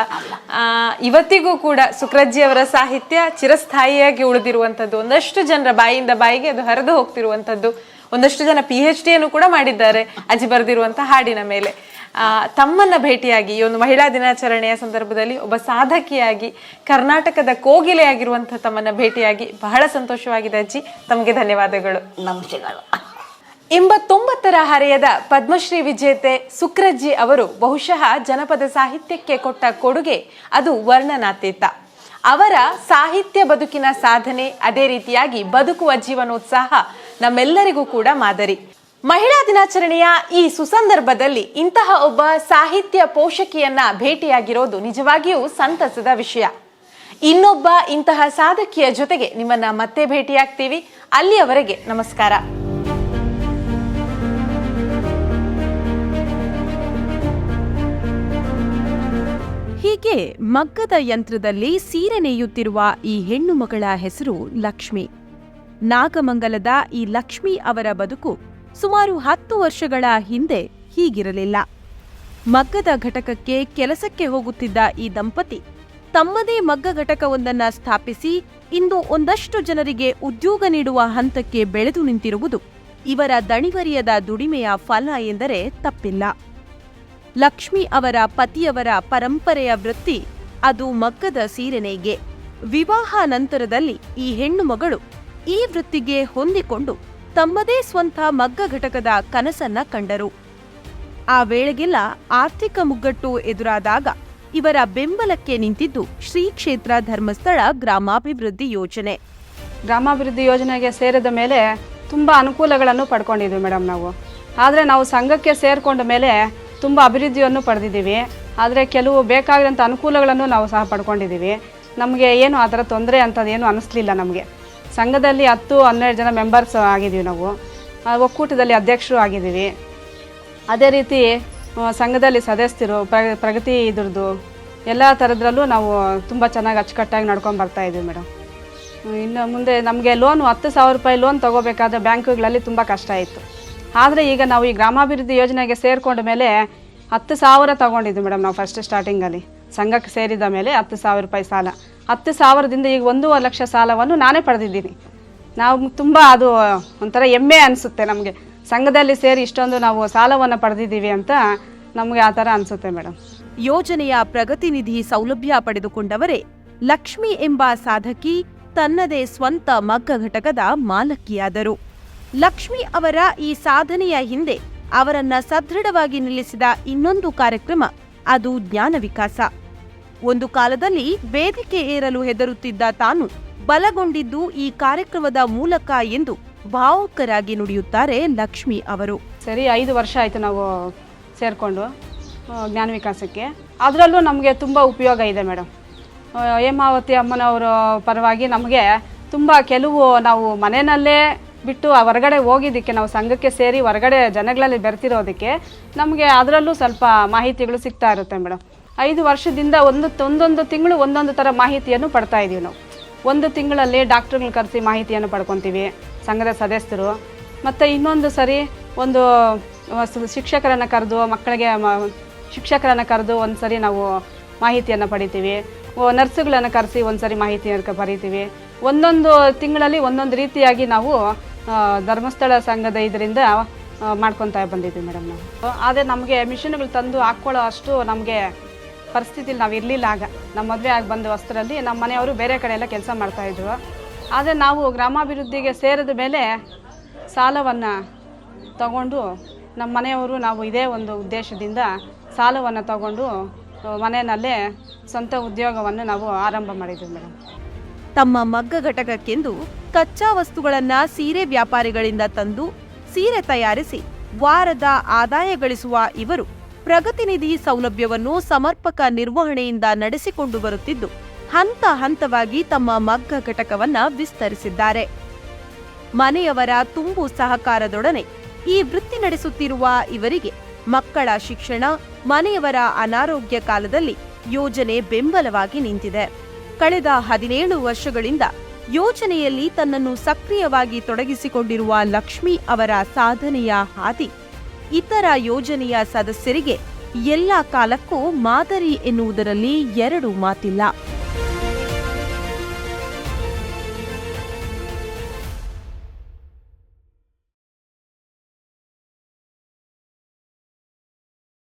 ಇವತ್ತಿಗೂ ಕೂಡ ಸುಕ್ರಜ್ಜಿ ಅವರ ಸಾಹಿತ್ಯ ಚಿರಸ್ಥಾಯಿಯಾಗಿ ಉಳಿದಿರುವಂತದ್ದು ಒಂದಷ್ಟು ಜನರ ಬಾಯಿಯಿಂದ ಬಾಯಿಗೆ ಅದು ಹರಿದು ಹೋಗ್ತಿರುವಂತದ್ದು ಒಂದಷ್ಟು ಜನ ಪಿ ಎಚ್ ಡಿಯನ್ನು ಕೂಡ ಮಾಡಿದ್ದಾರೆ ಅಜ್ಜಿ ಬರೆದಿರುವಂತಹ ಹಾಡಿನ ಮೇಲೆ. ತಮ್ಮನ್ನ ಭೇಟಿಯಾಗಿ ಈ ಒಂದು ಮಹಿಳಾ ದಿನಾಚರಣೆಯ ಸಂದರ್ಭದಲ್ಲಿ ಒಬ್ಬ ಸಾಧಕಿಯಾಗಿ ಕರ್ನಾಟಕದ ಕೋಗಿಲೆಯಾಗಿರುವಂತಹ ತಮ್ಮನ್ನ ಭೇಟಿಯಾಗಿ ಬಹಳ ಸಂತೋಷವಾಗಿದೆ ಅಜ್ಜಿ. ತಮಗೆ ಧನ್ಯವಾದಗಳು. ನಮಸ್ತೆಗಳು. ಎಂಬತ್ತೊಂಬತ್ತರ ಹರೆಯದ ಪದ್ಮಶ್ರೀ ವಿಜೇತೆ ಸುಕ್ರಜ್ಜಿ ಅವರು ಬಹುಶಃ ಜನಪದ ಸಾಹಿತ್ಯಕ್ಕೆ ಕೊಟ್ಟ ಕೊಡುಗೆ ಅದು ವರ್ಣನಾತೀತ. ಅವರ ಸಾಹಿತ್ಯ ಬದುಕಿನ ಸಾಧನೆ ಅದೇ ರೀತಿಯಾಗಿ ಬದುಕುವ ಜೀವನೋತ್ಸಾಹ ನಮ್ಮೆಲ್ಲರಿಗೂ ಕೂಡ ಮಾದರಿ. ಮಹಿಳಾ ದಿನಾಚರಣೆಯ ಈ ಸುಸಂದರ್ಭದಲ್ಲಿ ಇಂತಹ ಒಬ್ಬ ಸಾಹಿತ್ಯ ಪೋಷಕಿಯನ್ನ ಭೇಟಿಯಾಗಿರೋದು ನಿಜವಾಗಿಯೂ ಸಂತಸದ ವಿಷಯ. ಇನ್ನೊಬ್ಬ ಇಂತಹ ಸಾಧಕಿಯ ಜೊತೆಗೆ ನಿಮ್ಮನ್ನ ಮತ್ತೆ ಭೇಟಿಯಾಗ್ತೀವಿ. ಅಲ್ಲಿಯವರೆಗೆ ನಮಸ್ಕಾರ. ಹೀಗೆ ಮಗ್ಗದ ಯಂತ್ರದಲ್ಲಿ ಸೀರೆ ನೇಯುತ್ತಿರುವ ಈ ಹೆಣ್ಣು ಮಗಳ ಹೆಸರು ಲಕ್ಷ್ಮಿ. ನಾಗಮಂಗಲದ ಈ ಲಕ್ಷ್ಮಿ ಅವರ ಬದುಕು ಸುಮಾರು ಹತ್ತು ವರ್ಷಗಳ ಹಿಂದೆ ಹೀಗಿರಲಿಲ್ಲ. ಮಗ್ಗದ ಘಟಕಕ್ಕೆ ಕೆಲಸಕ್ಕೆ ಹೋಗುತ್ತಿದ್ದ ಈ ದಂಪತಿ ತಮ್ಮದೇ ಮಗ್ಗ ಘಟಕವೊಂದನ್ನು ಸ್ಥಾಪಿಸಿ ಇಂದು ಒಂದಷ್ಟು ಜನರಿಗೆ ಉದ್ಯೋಗ ನೀಡುವ ಹಂತಕ್ಕೆ ಬೆಳೆದು ನಿಂತಿರುವುದು ಇವರ ದಣಿವರಿಯದ ದುಡಿಮೆಯ ಫಲ ಎಂದರೆ ತಪ್ಪಿಲ್ಲ. ಲಕ್ಷ್ಮಿ ಅವರ ಪತಿಯವರ ಪರಂಪರೆಯ ವೃತ್ತಿ ಅದು ಮಗ್ಗದ ಸೀರೆನೇಗೆ. ವಿವಾಹ ನಂತರದಲ್ಲಿ ಈ ಹೆಣ್ಣು ಮಗಳು ಈ ವೃತ್ತಿಗೆ ಹೊಂದಿಕೊಂಡು ತಮ್ಮದೇ ಸ್ವಂತ ಮಗ್ಗ ಘಟಕದ ಕನಸನ್ನ ಕಂಡರು. ಆ ವೇಳೆಗೆಲ್ಲ ಆರ್ಥಿಕ ಮುಗ್ಗಟ್ಟು ಎದುರಾದಾಗ ಇವರ ಬೆಂಬಲಕ್ಕೆ ನಿಂತಿದ್ದು ಶ್ರೀ ಕ್ಷೇತ್ರ ಧರ್ಮಸ್ಥಳ ಗ್ರಾಮಾಭಿವೃದ್ಧಿ ಯೋಜನೆ. ಗ್ರಾಮಾಭಿವೃದ್ಧಿ ಯೋಜನೆಗೆ ಸೇರಿದ ಮೇಲೆ ತುಂಬ ಅನುಕೂಲಗಳನ್ನು ಪಡ್ಕೊಂಡಿದ್ವಿ ಮೇಡಮ್ ನಾವು. ಆದರೆ ನಾವು ಸಂಘಕ್ಕೆ ಸೇರಿಕೊಂಡ ಮೇಲೆ ತುಂಬ ಅಭಿವೃದ್ಧಿಯನ್ನು ಪಡೆದಿದ್ದೀವಿ. ಆದರೆ ಕೆಲವು ಬೇಕಾಗಿರೋಂಥ ಅನುಕೂಲಗಳನ್ನು ನಾವು ಸಹ ಪಡ್ಕೊಂಡಿದ್ದೀವಿ. ನಮಗೆ ಏನು ಆ ಥರ ತೊಂದರೆ ಅಂತದೇನು ಅನಿಸ್ಲಿಲ್ಲ ನಮಗೆ. ಸಂಘದಲ್ಲಿ ಹತ್ತು, ಹನ್ನೆರಡು ಜನ ಮೆಂಬರ್ಸ್ ಆಗಿದ್ದೀವಿ ನಾವು. ಒಕ್ಕೂಟದಲ್ಲಿ ಅಧ್ಯಕ್ಷರು ಆಗಿದ್ದೀವಿ. ಅದೇ ರೀತಿ ಸಂಘದಲ್ಲಿ ಸದಸ್ಯರು ಪ್ರ ಪ್ರಗತಿ ಇದ್ರದ್ದು ಎಲ್ಲ ಥರದ್ರಲ್ಲೂ ನಾವು ತುಂಬ ಚೆನ್ನಾಗಿ ಅಚ್ಚುಕಟ್ಟಾಗಿ ನಡ್ಕೊಂಡು ಬರ್ತಾ ಇದ್ದೀವಿ ಮೇಡಮ್ ಇನ್ನು ಮುಂದೆ ನಮಗೆ ಲೋನು ಹತ್ತು ಸಾವಿರ ರೂಪಾಯಿ ಲೋನ್ ತೊಗೋಬೇಕಾದ್ರೆ ಬ್ಯಾಂಕುಗಳಲ್ಲಿ ತುಂಬ ಕಷ್ಟ ಇತ್ತು. ಆದರೆ ಈಗ ನಾವು ಈ ಗ್ರಾಮಾಭಿವೃದ್ಧಿ ಯೋಜನೆಗೆ ಸೇರಿಕೊಂಡ ಮೇಲೆ ಹತ್ತು ಸಾವಿರ ತೊಗೊಂಡಿದ್ವಿ ಮೇಡಮ್ ನಾವು ಫಸ್ಟ್ ಸ್ಟಾರ್ಟಿಂಗಲ್ಲಿ ಸಂಘಕ್ಕೆ ಸೇರಿದ ಮೇಲೆ ಹತ್ತು ಸಾವಿರ ರೂಪಾಯಿ ಸಾಲ. ಹತ್ತು ಸಾವಿರದಿಂದ ಈಗ ಒಂದೂವರೆ ಲಕ್ಷ ಸಾಲವನ್ನು ನಾನೇ ಪಡೆದಿದ್ದೀನಿ. ನಾವು ತುಂಬ ಅದು ಒಂಥರ ಹೆಮ್ಮೆ ಅನಿಸುತ್ತೆ ನಮಗೆ. ಸಂಘದಲ್ಲಿ ಸೇರಿ ಇಷ್ಟೊಂದು ನಾವು ಸಾಲವನ್ನು ಪಡೆದಿದ್ದೀವಿ ಅಂತ ನಮಗೆ ಆ ಥರ ಅನಿಸುತ್ತೆ ಮೇಡಮ್. ಯೋಜನೆಯ ಪ್ರಗತಿನಿಧಿ ಸೌಲಭ್ಯ ಪಡೆದುಕೊಂಡವರೇ ಲಕ್ಷ್ಮಿ ಎಂಬ ಸಾಧಕಿ ತನ್ನದೇ ಸ್ವಂತ ಮಗ್ಗ ಘಟಕದ ಮಾಲಕಿಯಾದರು. ಲಕ್ಷ್ಮಿ ಅವರ ಈ ಸಾಧನೆಯ ಹಿಂದೆ ಅವರನ್ನ ಸದೃಢವಾಗಿ ನಿಲ್ಲಿಸಿದ ಇನ್ನೊಂದು ಕಾರ್ಯಕ್ರಮ, ಅದು ಜ್ಞಾನ ವಿಕಾಸ. ಒಂದು ಕಾಲದಲ್ಲಿ ವೇದಿಕೆ ಏರಲು ಹೆದರುತ್ತಿದ್ದ ತಾನು ಬಲಗೊಂಡಿದ್ದು ಈ ಕಾರ್ಯಕ್ರಮದ ಮೂಲಕ ಎಂದು ಭಾವುಕರಾಗಿ ನುಡಿಯುತ್ತಾರೆ ಲಕ್ಷ್ಮಿ ಅವರು. ಸರಿ, ಐದು ವರ್ಷ ಆಯಿತು ನಾವು ಸೇರಿಕೊಂಡು ಜ್ಞಾನ ವಿಕಾಸಕ್ಕೆ. ಅದರಲ್ಲೂ ನಮಗೆ ತುಂಬ ಉಪಯೋಗ ಇದೆ ಮೇಡಮ್. ಹೇಮಾವತಿ ಅಮ್ಮನವರ ಪರವಾಗಿ ನಮಗೆ ತುಂಬ ಕೆಲವು ನಾವು ಮನೆಯಲ್ಲೇ ಬಿಟ್ಟು ಆ ಹೊರಗಡೆ ಹೋಗಿದ್ದಕ್ಕೆ, ನಾವು ಸಂಘಕ್ಕೆ ಸೇರಿ ಹೊರಗಡೆ ಜನಗಳಲ್ಲಿ ಬೆರೆತಿರೋದಕ್ಕೆ ನಮಗೆ ಅದರಲ್ಲೂ ಸ್ವಲ್ಪ ಮಾಹಿತಿಗಳು ಸಿಗ್ತಾ ಇರುತ್ತೆ ಮೇಡಮ್. ಐದು ವರ್ಷದಿಂದ ಒಂದು ಒಂದೊಂದು ತಿಂಗಳು ಒಂದೊಂದು ಥರ ಮಾಹಿತಿಯನ್ನು ಪಡ್ತಾ ಇದ್ದೀವಿ ನಾವು. ಒಂದು ತಿಂಗಳಲ್ಲಿ ಡಾಕ್ಟ್ರುಗಳು ಕರೆಸಿ ಮಾಹಿತಿಯನ್ನು ಪಡ್ಕೊತೀವಿ, ಸಂಘದ ಸದಸ್ಯರು. ಮತ್ತು ಇನ್ನೊಂದು ಸರಿ ಒಂದು ಶಿಕ್ಷಕರನ್ನು ಕರೆದು, ಮಕ್ಕಳಿಗೆ ಶಿಕ್ಷಕರನ್ನು ಕರೆದು ಒಂದು ಸರಿ ನಾವು ಮಾಹಿತಿಯನ್ನು ಪಡಿತೀವಿ. ನರ್ಸುಗಳನ್ನು ಕರೆಸಿ ಒಂದು ಸರಿ ಮಾಹಿತಿಯನ್ನು ಪಡಿತೀವಿ. ಒಂದೊಂದು ತಿಂಗಳಲ್ಲಿ ಒಂದೊಂದು ರೀತಿಯಾಗಿ ನಾವು ಧರ್ಮಸ್ಥಳ ಸಂಘದ ಇದರಿಂದ ಮಾಡ್ಕೊತಾ ಬಂದಿದ್ದೀವಿ ಮೇಡಮ್ ನಾವು. ಆದರೆ ನಮಗೆ ಮಿಷಿನ್ಗಳು ತಂದು ಹಾಕ್ಕೊಳ್ಳೋ ಅಷ್ಟು ನಮಗೆ ಪರಿಸ್ಥಿತಿಲಿ ನಾವು ಇರಲಿಲ್ಲ ಆಗ. ನಮ್ಮ ಮದುವೆ ಆಗಿ ಬಂದ ವಸ್ತ್ರಲ್ಲಿ ನಮ್ಮ ಮನೆಯವರು ಬೇರೆ ಕಡೆ ಎಲ್ಲ ಕೆಲಸ ಮಾಡ್ತಾಯಿದ್ರು ಆದರೆ ನಾವು ಗ್ರಾಮಾಭಿವೃದ್ಧಿಗೆ ಸೇರಿದ ಮೇಲೆ ಸಾಲವನ್ನು ತಗೊಂಡು ನಮ್ಮ ಮನೆಯವರು ನಾವು ಇದೇ ಒಂದು ಉದ್ದೇಶದಿಂದ ಸಾಲವನ್ನು ತಗೊಂಡು ಮನೆಯಲ್ಲೇ ಸ್ವಂತ ಉದ್ಯೋಗವನ್ನು ನಾವು ಆರಂಭ ಮಾಡಿದ್ವಿ ಮೇಡಮ್ ತಮ್ಮ ಮಗ್ಗ ಘಟಕಕ್ಕೆಂದು ಕಚ್ಚಾ ವಸ್ತುಗಳನ್ನು ಸೀರೆ ವ್ಯಾಪಾರಿಗಳಿಂದ ತಂದು ಸೀರೆ ತಯಾರಿಸಿ ವಾರದ ಆದಾಯ ಗಳಿಸುವ ಇವರು ಪ್ರಗತಿನಿಧಿ ಸೌಲಭ್ಯವನ್ನು ಸಮರ್ಪಕ ನಿರ್ವಹಣೆಯಿಂದ ನಡೆಸಿಕೊಂಡು ಬರುತ್ತಿದ್ದು, ಹಂತ ಹಂತವಾಗಿ ತಮ್ಮ ಮಗ್ಗ ಘಟಕವನ್ನ ವಿಸ್ತರಿಸಿದ್ದಾರೆ. ಮನೆಯವರ ತುಂಬು ಸಹಕಾರದೊಡನೆ ಈ ವೃತ್ತಿ ನಡೆಸುತ್ತಿರುವ ಇವರಿಗೆ ಮಕ್ಕಳ ಶಿಕ್ಷಣ, ಮನೆಯವರ ಅನಾರೋಗ್ಯ ಕಾಲದಲ್ಲಿ ಯೋಜನೆ ಬೆಂಬಲವಾಗಿ ನಿಂತಿದೆ. ಕಳೆದ ಹದಿನೇಳು ವರ್ಷಗಳಿಂದ ಯೋಜನೆಯಲ್ಲಿ ತನ್ನನ್ನು ಸಕ್ರಿಯವಾಗಿ ತೊಡಗಿಸಿಕೊಂಡಿರುವ ಲಕ್ಷ್ಮಿ ಅವರ ಸಾಧನೆಯ ಹಾದಿ ಇತರ ಯೋಜನೆಯ ಸದಸ್ಯರಿಗೆ ಎಲ್ಲ ಕಾಲಕ್ಕೂ ಮಾದರಿ ಎನ್ನುವುದರಲ್ಲಿ ಎರಡು ಮಾತಿಲ್ಲ.